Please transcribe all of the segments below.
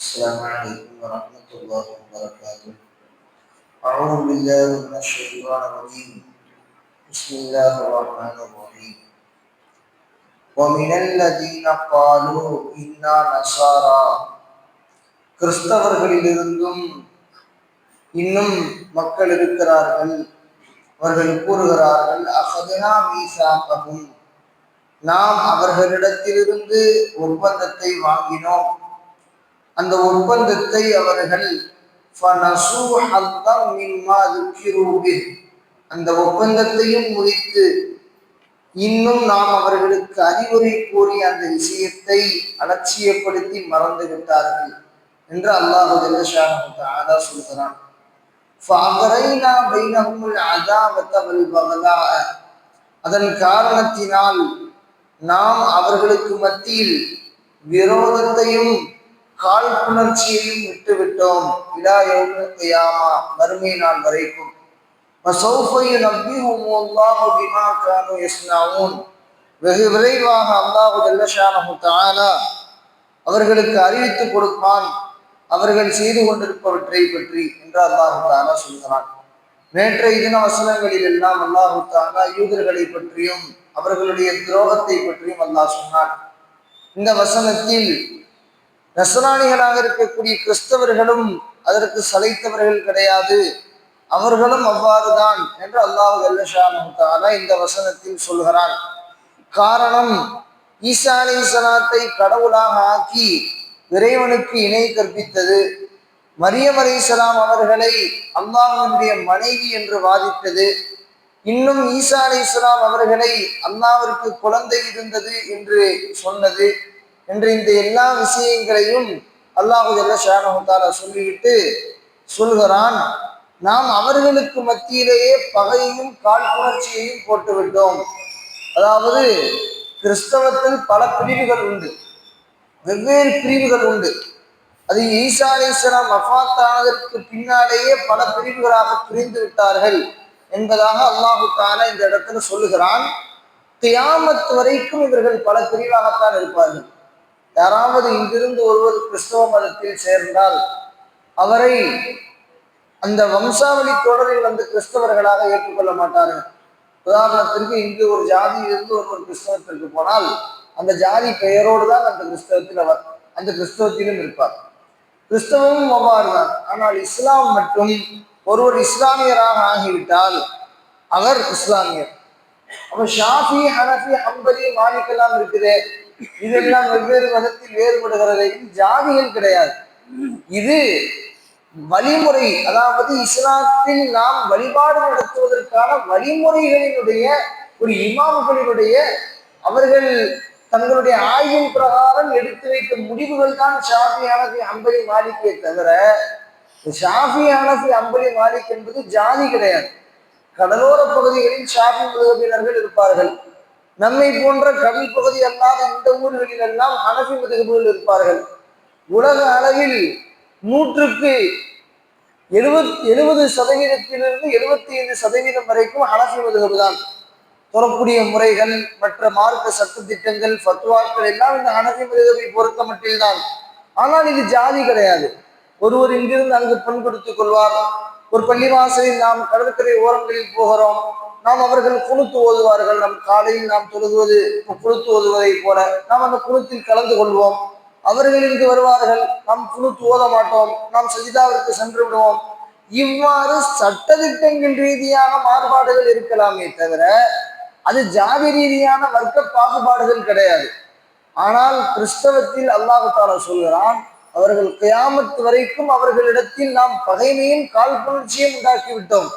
السلام عليكم ورحمة الله وبركاته أعوذ بالله من الشيطان الرجيم بسم الله الرحمن الرحيم ومن الذين قالوا إنا نصارى கிறிஸ்தவர்களிலிருந்தும் இன்னும் மக்கள் இருக்கிறார்கள் அவர்கள் கூறுகிறார்கள் அகதனா மீசாகவும் நாம் அவர்களிடத்திலிருந்து ஒப்பந்தத்தை வாங்கினோம் அந்த ஒப்பந்தத்தை அவர்கள் அந்த ஒப்பந்தத்தையும் முடித்து இன்னும் நாம் அவர்களுக்கு அறிவுரை கூறி அந்த விஷயத்தை அலட்சியப்படுத்தி மறந்து விட்டார்கள் என்று அல்லாஹு ஜல்லஷான சொல்கிறான். அதன் காரணத்தினால் நாம் அவர்களுக்கு மத்தியில் விரோதத்தையும் காழ்ப்புணர்ச்சியையும் விட்டுவிட்டோம். விழாயோமா மறுமை நாள் வரைக்கும். வெகு விரைவாக அல்லாஹு ஜல்லஷானு அவர்களுக்கு அறிவித்து கொடுப்பான். அவர்கள் செய்து கொண்டிருப்பவற்றை பற்றி என்று அல்லாஹு தானா சொல்கிறான். நேற்றைய தின வசனங்களில் எல்லாம் அல்லாஹு தானா யூதர்களை பற்றியும் அவர்களுடைய துரோகத்தை பற்றியும் அல்லாஹ் சொன்னான். இந்த வசனத்தில் நசராணிகளாக இருக்கக்கூடிய கிறிஸ்தவர்களும் அதற்கு சளைத்தவர்கள் கிடையாது. அவர்களும் அவ்வாறுதான் என்று அல்லாஹு அல்லஷானா இந்த வசனத்தில் சொல்கிறான். காரணம் ஈசா அலி சலாத்தை கடவுளாக ஆக்கி இறைவனுக்கு இணை கற்பித்தது. மரியம் அலி சலாம் அவர்களை அல்லாஹனுடைய மனைவி என்று வாதித்தது இன்னும் ஈசா அலி இஸ்லாம் அவர்களை அல்லாவிற்கு குழந்தை இருந்தது என்று சொன்னது. என்று இந்த எல்லா விஷயங்களையும் அல்லாஹு ஷானஹாலா சொல்லிவிட்டு சொல்கிறான். நாம் அவர்களுக்கு மத்தியிலேயே பகையையும் காழ்ப்புணர்ச்சியையும் போட்டுவிட்டோம். அதாவது கிறிஸ்தவத்தில் பல பிரிவுகள் உண்டு. வெவ்வேறு பிரிவுகள் உண்டு. அது ஈசா அலிஸ்லாம் மஃபாத்தானதற்கு பின்னாலேயே பல பிரிவுகளாக பிரிந்து விட்டார்கள் என்பதாக அல்லாஹு தாலா இந்த இடத்துல சொல்லுகிறான். தியாமத் வரைக்கும் இவர்கள் பல பிரிவாகத்தான் இருப்பார்கள். யாராவது இங்கிருந்து ஒருவர் கிறிஸ்தவ மதத்தில் சேர்ந்தால் அவரை அந்த வம்சாவளி தொடரில் வந்து கிறிஸ்தவர்களாக ஏற்றுக்கொள்ள மாட்டார்கள். உதாரணத்திற்கு இங்கு ஒரு ஜாதியிலிருந்து ஒருவர் கிறிஸ்தவத்திற்கு போனால் அந்த ஜாதி பெயரோடு தான் அந்த கிறிஸ்தவத்தில் அவர் அந்த கிறிஸ்தவத்திலும் இருப்பார். கிறிஸ்தவமும் அவ்வாறு தான் ஆனால் இஸ்லாம் மட்டும் ஒருவர் இஸ்லாமியராக ஆகிவிட்டால் அவர் இஸ்லாமியர். அப்ப ஷாஃபி ஹனஃபி ஹம்பலி மாலிக்கெல்லாம் இருக்குது. இதெல்லாம் வெவ்வேறு மதத்தில் வேறுபடுகிறதையும் ஜாதிகள் கிடையாது. இது வழிமுறை அதாவது இஸ்லாத்தில் நாம் வழிபாடு நடத்துவதற்கான வழிமுறைகளினுடைய ஒரு இமாம்களினுடைய அவர்கள் தங்களுடைய ஆய்வின் பிரகாரம் எடுத்து வைத்த முடிவுகள் தான் ஷாஃபி ஹனஃபி அம்பலி மாலிக்கே தவிர ஷாஃபி ஹனஃபி அம்பலி மாலிக் என்பது ஜாதி கிடையாது. கடலோர பகுதிகளில் ஷாஃபி மதுகபினர்கள் இருப்பார்கள். நம்மை போன்ற கடல் பகுதி அல்லாத இந்த ஊர்களில் எல்லாம் ஹனஃபி மதுகபுகள் இருப்பார்கள். உலக அளவில் நூற்றுக்கு எழுபத் எழுபது சதவீதத்திலிருந்து எழுபத்தி ஐந்து சதவீதம் வரைக்கும் ஹனஃபி மதுகபு தான். தொடரக்கூடிய முறைகள் மற்ற மார்க்க சட்ட திட்டங்கள் ஃபத்வாக்கள் எல்லாம் இந்த ஹனஃபி மதுகபை பொறுத்த மட்டில்தான். ஆனால் இது ஜாதி கிடையாது. ஒருவர் இங்கிருந்து அங்கு பெண் கொடுத்துக் கொள்வார். ஒரு பள்ளிவாசலில் நாம் கடற்கரை ஓரங்களில் போகிறோம். நாம் அவர்கள் குளுத்து ஓதுவார்கள். நம் காலையில் நாம் தொழுகுவது குளுத்து ஓதுவதை போல நாம் அந்த குளுத்தில் கலந்து கொள்வோம். அவர்கள் இங்கு வருவார்கள். நாம் குளுத்து ஓத மாட்டோம். நாம் சஜிதாவிற்கு சென்று விடுவோம். இவ்வாறு சட்டத்திட்டங்கள் ரீதியான மாறுபாடுகள் இருக்கலாமே தவிர அது ஜாதி ரீதியான வர்க்க பாகுபாடுகள் கிடையாது. ஆனால் கிறிஸ்தவத்தில் அல்லாஹால சொல்கிறான் அவர்கள் கியாமத்து வரைக்கும் அவர்களிடத்தில் நாம் பகைமையும் காழ்ப்புணர்ச்சியும் உண்டாக்கி உண்டாக்கிவிட்டோம்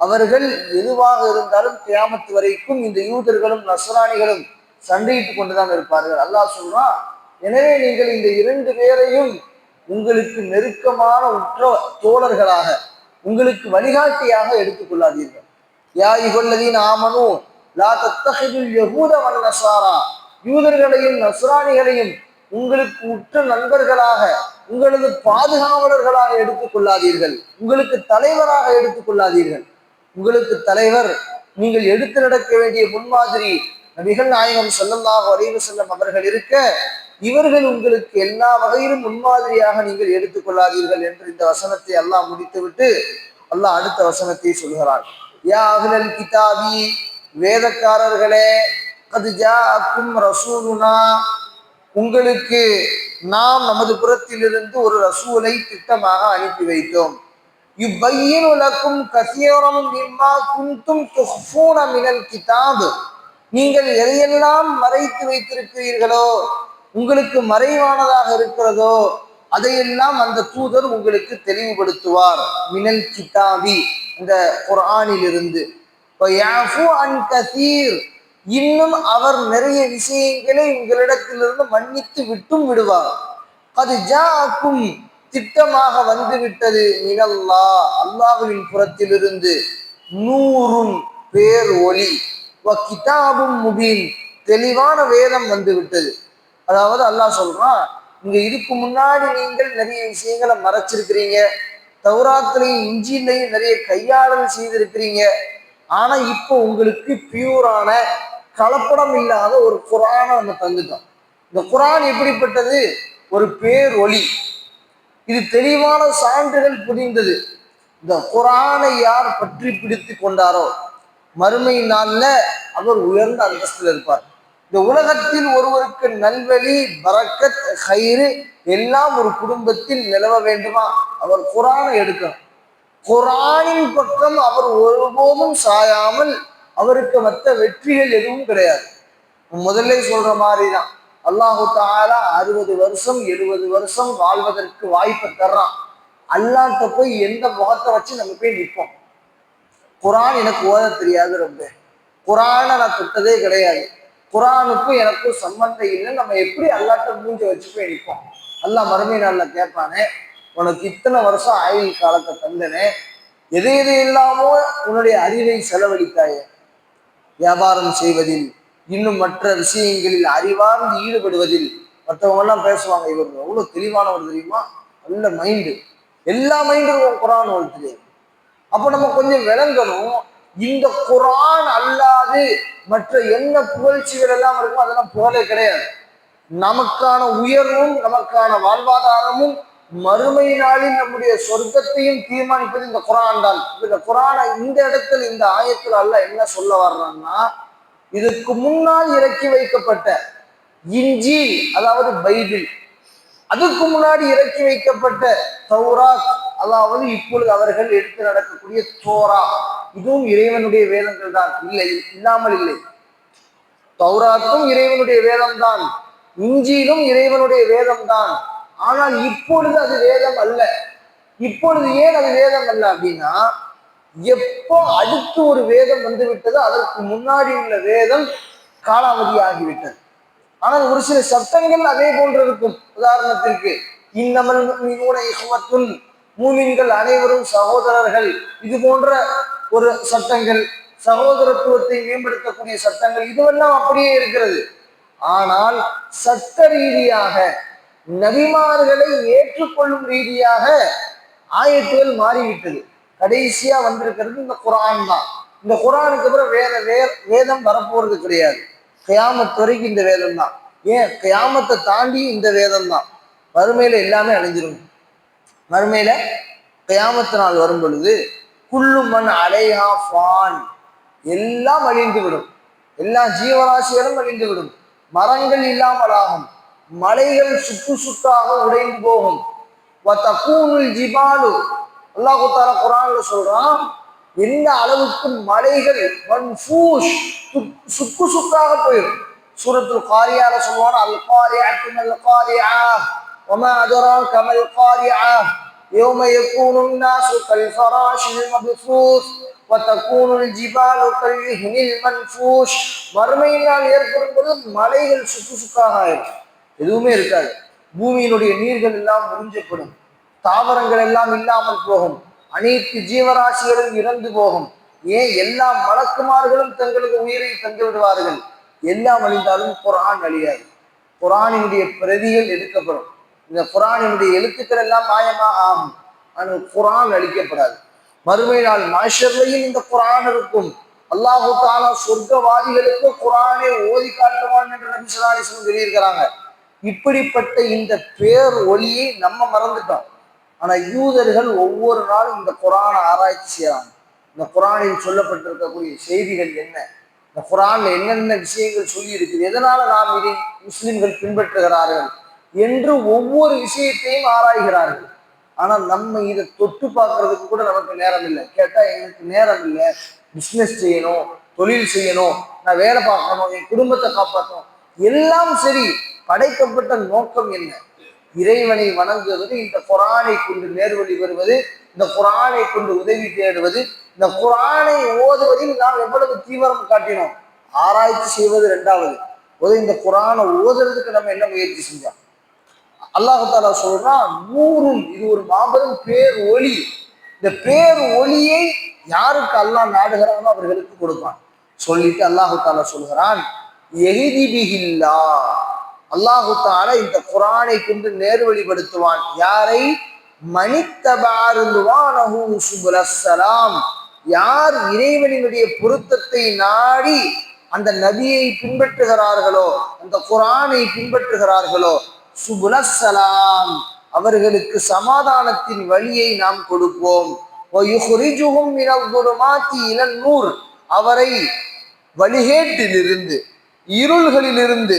அவர்கள் எதுவாக இருந்தாலும் கியாமத்து வரைக்கும் இந்த யூதர்களும் நசராணிகளும் சண்டையிட்டு கொண்டுதான் இருப்பார்கள். அல்லாஹ் சொல்றான் எனவே நீங்கள் இந்த இரண்டு பேரையும் உங்களுக்கு நெருக்கமான உற்ற தோழர்களாக உங்களுக்கு வழிகாட்டியாக எடுத்துக்கொள்ளாதீர்கள் யா இகொல்லதீன் ஆமனு லா தத்தகிதுல் யகூத வன் நசாரா யூதர்களையும் நஸ்ராணிகளையும் உங்களுக்கு உற்ற நண்பர்களாக உங்களது பாதுகாவலர்களாக எடுத்துக்கொள்ளாதீர்கள் உங்களுக்கு தலைவராக எடுத்துக் கொள்ளாதீர்கள். உங்களுக்கு தலைவர் நீங்கள் எடுத்து நடக்க வேண்டிய முன்மாதிரி நபிகள் நாயகம் ஸல்லல்லாஹு வரைவு செல்லும் அவர்கள் இருக்க இவர்கள் உங்களுக்கு எல்லா வகையிலும் முன்மாதிரியாக நீங்கள் எடுத்துக்கொள்ளாதீர்கள் என்று இந்த வசனத்தை அல்லாஹ் முடித்துவிட்டு அல்லாஹ் அடுத்த வசனத்தை சொல்கிறான். யா அஹ்லல் கிதாபி வேதக்காரர்களே கது ரசூலுனா உங்களுக்கு நாம் நமது புறத்திலிருந்து ஒரு ரசூலை திட்டமாக அனுப்பி வைத்தோம். இவ்வையின் லக்கும் கசியோரம் மிம்மா குந்தும் துஃபூன மினல் கிதாப் நீங்கள் எதையெல்லாம் மறைத்து வைத்திருக்கிறீர்களோ உங்களுக்கு மறைவானதாக இருக்கிறதோ அதையெல்லாம் அந்த தூதர் உங்களுக்கு தெளிவுபடுத்துவார். மினல் கிதாபி இந்த குர்ஆனிலிருந்து. வயஃபு அன் கசீர். இன்னும் அவர் நிறைய விஷயங்களை உங்களிடத்திலிருந்து மன்னித்து விட்டும் விடுவார். அது ஜாக்கும் திட்டமாக வந்துவிட்டது மினல்லா அல்லாஹுவின் புறத்திலிருந்து நூறும் பேர் ஒளி கிதாபும் முபீன். தெளிவான வேதம் வந்துவிட்டது. அதாவது அல்லாஹ் சொல்றான் இங்க இதுக்கு முன்னாடி நீங்கள் நிறைய விஷயங்களை மறைச்சிருக்கிறீங்க. தௌராத்திலையும் இஞ்சிலையும் நிறைய கையாளல் செய்திருக்கிறீங்க. ஆனா இப்போ உங்களுக்கு பியூரான கலப்படம் இல்லாத ஒரு குரானை நம்ம தந்துட்டோம். இந்த குரான் எப்படிப்பட்டது? ஒரு பேர் ஒளி இது தெளிவான சான்றுகள் புரிந்தது. இந்த குரானை யார் பற்றி பிடித்து கொண்டாரோ மறுமை நாள்ல அவர் உயர்ந்த அந்தஸ்தில் இருப்பார். இந்த உலகத்தில் ஒருவருக்கு நல்வழி பரக்கத் கயிறு எல்லாம் ஒரு குடும்பத்தில் நிலவ வேண்டுமா? அவர் குரானை எடுக்கணும். குரானின் பக்கம் அவர் ஒருபோதும் சாயாமல் அவருக்கு மற்ற வெற்றிகள் எதுவும் கிடையாது. முதல்ல சொல்ற மாதிரி தான் அல்லாஹு தாலா அறுபது வருஷம் எழுபது வருஷம் வாழ்வதற்கு வாய்ப்பை தர்றான். அல்லாட்ட போய் எந்த முகத்தை வச்சு நம்ம போய் நிற்போம் குரான் எனக்கு ஓத தெரியாது ரொம்ப. குரானை நான் தொட்டதே கிடையாது. குரானுக்கும் எனக்கும் சம்பந்தம் இல்லை நம்ம எப்படி அல்லாட்ட மூஞ்ச வச்சு போய் நிற்போம் அல்லா மறுமை நாளில் கேட்பானே உனக்கு இத்தனை வருஷம் ஆயுள் காலத்தை தந்தனே எது எது இல்லாமோ உன்னுடைய அறிவை செலவழித்தாயே வியாபாரம் செய்வதில் இன்னும் மற்ற விஷயங்களில் அறிவார்ந்து ஈடுபடுவதில் மற்றவங்கெல்லாம் பேசுவாங்க இவர் எவ்வளவு தெளிவானவர் தெரியுமா? நல்ல மைண்டு எல்லா மைண்டும் குரான் ஒரு அப்போ அப்ப நம்ம கொஞ்சம் விளங்கணும் இந்த குரான் அல்லாது மற்ற என்ன புகழ்ச்சிகள் எல்லாம் இருக்கும் அதெல்லாம் புகழே கிடையாது. நமக்கான உயர்வும் நமக்கான வாழ்வாதாரமும் மறுமை நாளில் நம்முடைய சொர்க்கத்தையும் தீர்மானிப்பது இந்த குரான் தான். இந்த குரானை இந்த இடத்துல இந்த ஆயத்துல அல்ல என்ன சொல்ல வர்றான்னா இதுக்கு முன்னால் இறக்கி வைக்கப்பட்ட இஞ்சி அதாவது பைபிள். அதுக்கு முன்னாடி இறக்கி வைக்கப்பட்ட தௌராத் அதாவது இப்பொழுது அவர்கள் எடுத்து நடக்கக்கூடிய தோரா. இதுவும் இறைவனுடைய வேதங்கள் தான். இல்லை இல்லாமல் இல்லை. தௌராத்தும் இறைவனுடைய வேதம் தான் இஞ்சியிலும் இறைவனுடைய வேதம் தான் ஆனால் இப்பொழுது அது வேதம் அல்ல. இப்பொழுது ஏன் அது வேதம் அல்ல அப்படின்னா எப்போ அடுத்து ஒரு வேதம் வந்து விட்டதோ அதற்கு முன்னாடி உள்ள வேதம் காலாவதி ஆகிவிட்டது ஆனால் ஒரு சில சட்டங்கள் அதே போன்று இருக்கும். உதாரணத்திற்கு இன்னமல் இஹ்வத்துன். மூமின்கள் அனைவரும் சகோதரர்கள். இது போன்ற ஒரு சட்டங்கள் சகோதரத்துவத்தை மேம்படுத்தக்கூடிய சட்டங்கள் இதுவெல்லாம் அப்படியே இருக்கிறது. ஆனால் சட்ட ரீதியாக நபிமார்களை ஏற்றுக்கொள்ளும் ரீதியாக ஆயத்துகள் மாறிவிட்டது. கடைசியா வந்திருக்கிறது இந்த குரான் தான். இந்த குரானுக்கு அப்புறம் வேற வே வேதம் வரப்போறது கிடையாது. கயாமத்து வரைக்கும் இந்த வேதம் தான். ஏன்? கயாமத்தை தாண்டி இந்த வேதம் தான். மறுமையில எல்லாமே அழிஞ்சிரும். மறுமையில கயாமத்து நாள் வரும் பொழுது குள்ளு மண் அலையா ஃபான். எல்லாம் அழிந்து விடும். எல்லா ஜீவராசிகளும் அழிந்து விடும். மரங்கள் இல்லாமல் ஆகும். மலைகள் சுக்கு சுக்காக உடைந்து போகும். ஜிபாலு. அல்லாஹு தாலா குரான்ல சொல்றான் என்ன அளவுக்கு மலைகள் மன்ஃபூஷ் சுக்- சுக்கு சுக்காக போயிடும் சூரத்துல் காரியால சொல்லுவான் அல் காரியாத்து மல் காரியா وما أدراك ما القارعة يوم يكون الناس كالفراش المبثوث وتكون الجبال كالعهن المنفوش மறுமையினால் ஏற்படும் பொழுது மலைகள் சுக்கு சுக்காக ஆயிடும் எதுவுமே இருக்காது பூமியினுடைய நீர்கள் எல்லாம் உறிஞ்சப்படும் தாவரங்கள் எல்லாம் இல்லாமல் போகும். அனைத்து ஜீவராசிகளும் இறந்து போகும். ஏன் எல்லா மலக்குமார்களும் தங்களுக்கு உயிரை தந்து விடுவார்கள்? எல்லாம் அழிந்தாலும் குரான் அழியாது. குரானினுடைய பிரதிகள் எடுக்கப்படும். இந்த குரானினுடைய எழுத்துக்கள் எல்லாம் மாயமாக ஆகும். ஆனால் குரான் அழிக்கப்படாது. மறுமை நாள் மாஷர்லையும் இந்த குரான் இருக்கும். அல்லாஹு தாலா சொர்க்கவாதிகளுக்கு குரானை ஓதி காட்டுவான் என்று நபி சொல்லி சொல்லியிருக்கிறாங்க. இப்படிப்பட்ட இந்த பேர் ஒளியை நம்ம மறந்துட்டோம். ஆனா யூதர்கள் ஒவ்வொரு நாளும் இந்த குரானை ஆராய்ச்சி செய்யறாங்க இந்த குரானில் சொல்லப்பட்டிருக்கக்கூடிய செய்திகள் என்ன? இந்த குரான்ல என்னென்ன விஷயங்கள் சொல்லி இருக்குது எதனால நாம் இதை முஸ்லிம்கள் பின்பற்றுகிறார்கள்? என்று ஒவ்வொரு விஷயத்தையும் ஆராய்கிறார்கள். ஆனா நம்ம இதை தொட்டு பார்க்கறதுக்கு கூட நமக்கு நேரம் இல்லை கேட்டா எனக்கு நேரம் இல்லை பிஸ்னஸ் செய்யணும் தொழில் செய்யணும் நான் வேலை பார்க்கணும் என் குடும்பத்தை காப்பாற்றணும். எல்லாம் சரி படைக்கப்பட்ட நோக்கம் என்ன? இறைவனை வணங்குவது இந்த குரானை கொண்டு நேர்வழி வருவது இந்த குரானை கொண்டு உதவி தேடுவது இந்த குரானை ஓதுவதில் நாம் எவ்வளவு தீவிரம் காட்டினோம்? ஆராய்ச்சி செய்வது ரெண்டாவது இந்த குரானை ஓதுறதுக்கு நம்ம என்ன முயற்சி செஞ்சோம்? அல்லாஹு தாலா சொல்றான் நூறும் இது ஒரு மாபெரும் பேர் ஒளி. இந்த பேர் ஒளியை யாருக்கு அல்லாஹ் நாடுகிறானோ அவர்களுக்கு கொடுப்பான். சொல்லிட்டு அல்லாஹு தாலா சொல்கிறான் எகிதிபிகில்லா அல்லாஹு தால இந்த குரானை கொண்டு நேர்வழிப்படுத்துவான் யாரை? மணித்தபாருந்துவான் யார் இறைவனினுடைய பொருத்தத்தை நாடி அந்த நபியை பின்பற்றுகிறார்களோ அந்த குரானை பின்பற்றுகிறார்களோ சுபுலசலாம் அவர்களுக்கு சமாதானத்தின் வழியை நாம் கொடுப்போம். அவரை வழிகேட்டிலிருந்து இருள்களிலிருந்து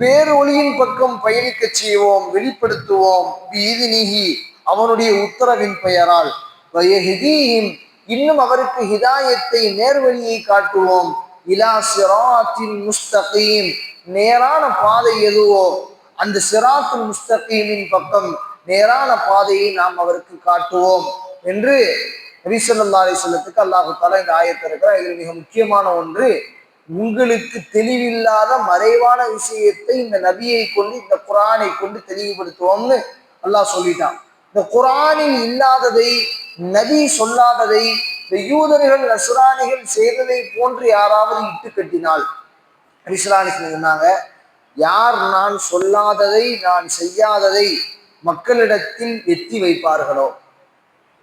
பேரொளியின் பக்கம் பயணிக்க செய்வோம் வெளிப்படுத்துவோம். நீகி அவனுடைய உத்தரவின் பெயரால். வயஹிதீஹிம் இன்னும் அவருக்கு ஹிதாயத்தை நேர்வழியை காட்டுவோம். இலா சிராத்தின் முஸ்தகீம் நேரான பாதை எதுவோ? அந்த சிராத்தின் முஸ்தகீமின் பக்கம் நேரான பாதையை நாம் அவருக்கு காட்டுவோம் என்று நபிசல்லா அலிசல்லத்துக்கு அல்லாஹு தாலா இந்த ஆயத்தை இருக்கிறார் இதில் மிக முக்கியமான ஒன்று உங்களுக்கு தெளிவில்லாத மறைவான விஷயத்தை இந்த நபியை கொண்டு இந்த குரானை கொண்டு தெளிவுபடுத்துவோம்னு அல்லாஹ் சொல்லிட்டான். இந்த குரானில் இல்லாததை நபி சொல்லாததை இந்த யூதர்கள் நசுரானிகள் செய்ததை போன்று யாராவது இட்டு கட்டினால் நபிசுரானி சொன்னாங்க யார் நான் சொல்லாததை நான் செய்யாததை மக்களிடத்தில் எத்தி வைப்பார்களோ?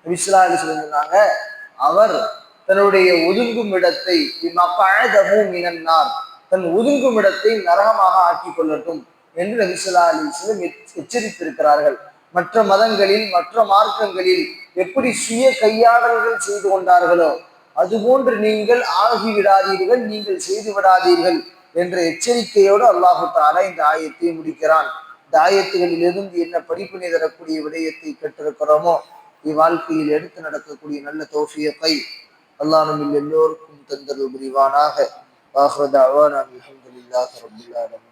நபிசுல்லா சொன்னாங்க அவர் தன்னுடைய ஒதுங்கும் இடத்தை மினன்னார் தன் ஒதுங்கும் இடத்தை நரகமாக ஆக்கி கொள்ளட்டும் என்று நபிசுல்லா அலிஸ்லம் எச்சரித்திருக்கிறார்கள். மற்ற மதங்களில் மற்ற மார்க்கங்களில் எப்படி சுய கையாடல்கள் செய்து கொண்டார்களோ அதுபோன்று நீங்கள் ஆகிவிடாதீர்கள் நீங்கள் செய்து விடாதீர்கள் என்ற எச்சரிக்கையோடு அல்லாஹு தாலா இந்த ஆயத்தை முடிக்கிறான். இந்த ஆயத்துகளிலிருந்து என்ன படிப்பினை தரக்கூடிய விடயத்தை கற்றிருக்கிறோமோ இவ்வாழ்க்கையில் எடுத்து நடக்கக்கூடிய நல்ல தோஃபியத்தை அல்லாஹ் நம்ம எல்லோருக்கும் தந்தல் புரிவானாக வாஹ்ரத் அவான் அல்ஹம்துலில்லாஹி ரப்பில் ஆலமீன்